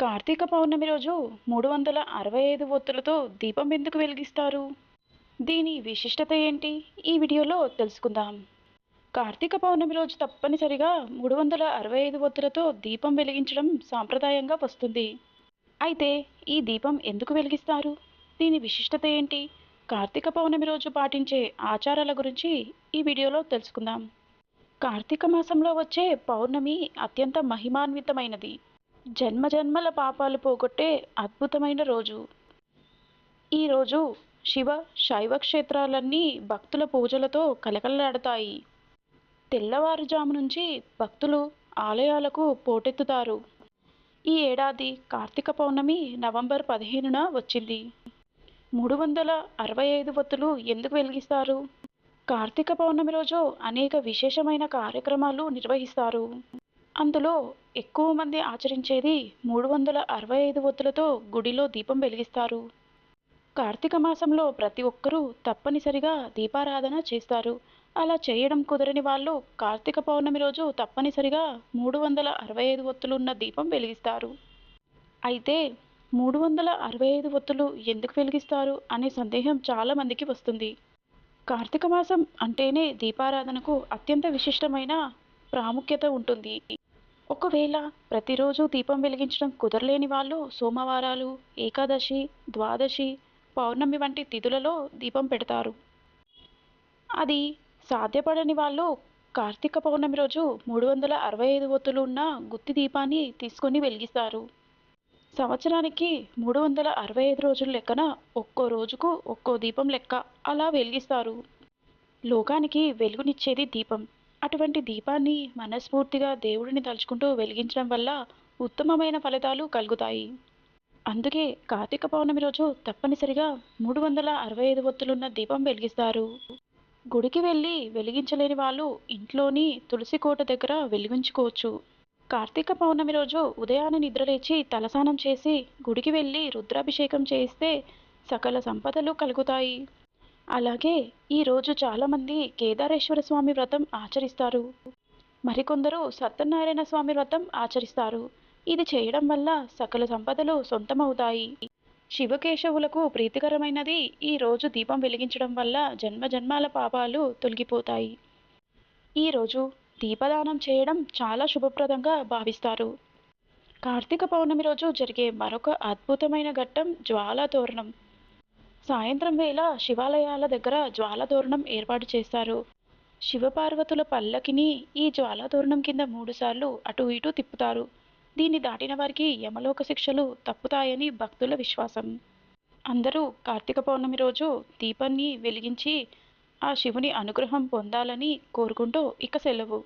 కార్తీక పౌర్ణమి రోజు మూడు వందల అరవై ఐదు ఒత్తులతో దీపం ఎందుకు వెలిగిస్తారు? దీని విశిష్టత ఏంటి? ఈ వీడియోలో తెలుసుకుందాం. కార్తీక పౌర్ణమి రోజు తప్పనిసరిగా మూడు వందల అరవై ఐదు ఒత్తులతో దీపం వెలిగించడం సాంప్రదాయంగా వస్తుంది. అయితే ఈ దీపం ఎందుకు వెలిగిస్తారు? దీని విశిష్టత ఏంటి? కార్తీక పౌర్ణమి రోజు పాటించే ఆచారాల గురించి ఈ వీడియోలో తెలుసుకుందాం. కార్తీక మాసంలో వచ్చే పౌర్ణమి అత్యంత మహిమాన్వితమైనది. జన్మ జన్మల పాపాలు పోగొట్టే అద్భుతమైన రోజు. ఈ రోజు శివ శైవ క్షేత్రాలన్నీ భక్తుల పూజలతో కలకలలాడతాయి. తెల్లవారుజాము నుంచి భక్తులు ఆలయాలకు పోటెత్తుతారు. ఈ ఏడాది కార్తీక పౌర్ణమి నవంబర్ పదిహేనున వచ్చింది. మూడు వందల అరవై ఐదు వత్తులు ఎందుకు వెలిగిస్తారు? కార్తీక పౌర్ణమి రోజు అనేక విశేషమైన కార్యక్రమాలు నిర్వహిస్తారు. అందులో ఎక్కువ మంది ఆచరించేది మూడు వందల అరవై ఐదు ఒత్తులతో గుడిలో దీపం వెలిగిస్తారు. కార్తీక మాసంలో ప్రతి ఒక్కరూ తప్పనిసరిగా దీపారాధన చేస్తారు. అలా చేయడం కుదరని వాళ్ళు కార్తీక పౌర్ణమి రోజు తప్పనిసరిగా మూడు వందల అరవై ఐదు ఒత్తులున్న దీపం వెలిగిస్తారు. అయితే మూడు వందల అరవై ఐదు ఒత్తులు ఎందుకు వెలిగిస్తారు అనే సందేహం చాలామందికి వస్తుంది. కార్తీక మాసం అంటేనే దీపారాధనకు అత్యంత విశిష్టమైన ప్రాముఖ్యత ఉంటుంది. ఒకవేళ ప్రతిరోజు దీపం వెలిగించడం కుదరలేని వాళ్ళు సోమవారాలు ఏకాదశి ద్వాదశి పౌర్ణమి వంటి తిథులలో దీపం పెడతారు. అది సాధ్యపడని వాళ్ళు కార్తీక పౌర్ణమి రోజు మూడు వందల అరవై ఐదు ఒత్తులు ఉన్న గుత్తి దీపాన్ని తీసుకొని వెలిగిస్తారు. సంవత్సరానికి మూడు వందల అరవై ఐదు రోజుల లెక్కన ఒక్కో రోజుకు ఒక్కో దీపం లెక్క అలా వెలిగిస్తారు. లోకానికి వెలుగునిచ్చేది దీపం. అటువంటి దీపాన్ని మనస్ఫూర్తిగా దేవుడిని తలుచుకుంటూ వెలిగించడం వల్ల ఉత్తమమైన ఫలితాలు కలుగుతాయి. అందుకే కార్తీక పౌర్ణమి రోజు తప్పనిసరిగా మూడు వందల అరవై ఐదు ఒత్తులున్న దీపం వెలిగిస్తారు. గుడికి వెళ్ళి వెలిగించలేని వాళ్ళు ఇంట్లోని తులసి కోట దగ్గర వెలిగించుకోవచ్చు. కార్తీక పౌర్ణమి రోజు ఉదయాన్నే నిద్రలేచి తలస్నానం చేసి గుడికి వెళ్ళి రుద్రాభిషేకం చేస్తే సకల సంపదలు కలుగుతాయి. అలాగే ఈరోజు చాలామంది కేదారేశ్వర స్వామి వ్రతం ఆచరిస్తారు. మరికొందరు సత్యనారాయణ స్వామి వ్రతం ఆచరిస్తారు. ఇది చేయడం వల్ల సకల సంపదలు సొంతమవుతాయి. శివకేశవులకు ప్రీతికరమైనది ఈ రోజు దీపం వెలిగించడం వల్ల జన్మ జన్మాల పాపాలు తొలగిపోతాయి. ఈరోజు దీపదానం చేయడం చాలా శుభప్రదంగా భావిస్తారు. కార్తీక పౌర్ణమి రోజు జరిగే మరొక అద్భుతమైన ఘట్టం జ్వాలా తోరణం సాయంత్రం వేళ శివాలయాల దగ్గర జ్వాలతోరణం ఏర్పాటు చేశారు. శివపార్వతుల పల్లకిని ఈ జ్వాలతోరణం కింద మూడుసార్లు అటు ఇటు తిప్పుతారు. దీన్ని దాటిన వారికి యమలోక శిక్షలు తప్పుతాయని భక్తుల విశ్వాసం. అందరూ కార్తీక పౌర్ణమి రోజు దీపాన్ని వెలిగించి ఆ శివుని అనుగ్రహం పొందాలని కోరుకుంటూ ఇక సెలవు.